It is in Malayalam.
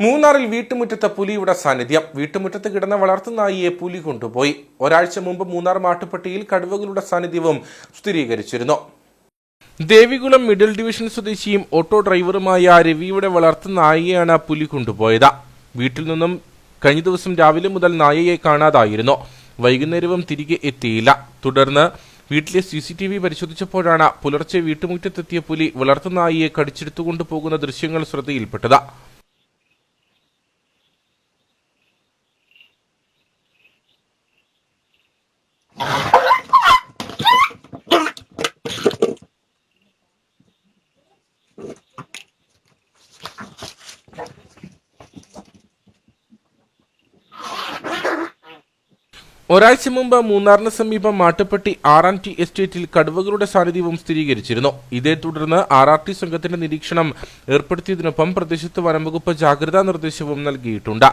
മൂന്നാറിൽ വീട്ടുമുറ്റത്തെ പുലിയുടെ സാന്നിധ്യം. വീട്ടുമുറ്റത്ത് കിടന്ന വളർത്തുനായിയെ പുലി കൊണ്ടുപോയി. ഒരാഴ്ച മുമ്പ് മൂന്നാർ മാട്ടുപ്പെട്ടിയിൽ കടുവകളുടെ സാന്നിധ്യവും സ്ഥിരീകരിച്ചിരുന്നു. ദേവികുളം മിഡിൽ ഡിവിഷൻ സ്വദേശിയും ഓട്ടോ ഡ്രൈവറുമായ രവിയുടെ വളർത്തുനായിയെയാണ് പുലി കൊണ്ടുപോയത്. വീട്ടിൽ നിന്നും കഴിഞ്ഞ ദിവസം രാവിലെ മുതൽ നായയെ കാണാതായിരുന്നു. വൈകുന്നേരവും തിരികെ എത്തിയില്ല. തുടർന്ന് വീട്ടിലെ സി സി ടി വി പരിശോധിച്ചപ്പോഴാണ് പുലർച്ചെ വീട്ടുമുറ്റത്തെത്തിയ പുലി വളർത്തുനായിയെ കടിച്ചെടുത്തുകൊണ്ടു പോകുന്ന ദൃശ്യങ്ങൾ ശ്രദ്ധയിൽപ്പെട്ടത്. ഒരാഴ്ച മുമ്പ് മൂന്നാറിന് സമീപം മാട്ടുപ്പെട്ടി ആർ ആൻ ടി എസ്റ്റേറ്റിൽ കടുവകളുടെ സാന്നിധ്യവും സ്ഥിരീകരിച്ചിരുന്നു. ഇതേ തുടർന്ന് ആർ ആർ ടി സംഘത്തിന്റെ നിരീക്ഷണം ഏർപ്പെടുത്തിയതിനൊപ്പം പ്രദേശത്ത് വനംവകുപ്പ് ജാഗ്രതാ നിർദ്ദേശവും നൽകിയിട്ടുണ്ട്.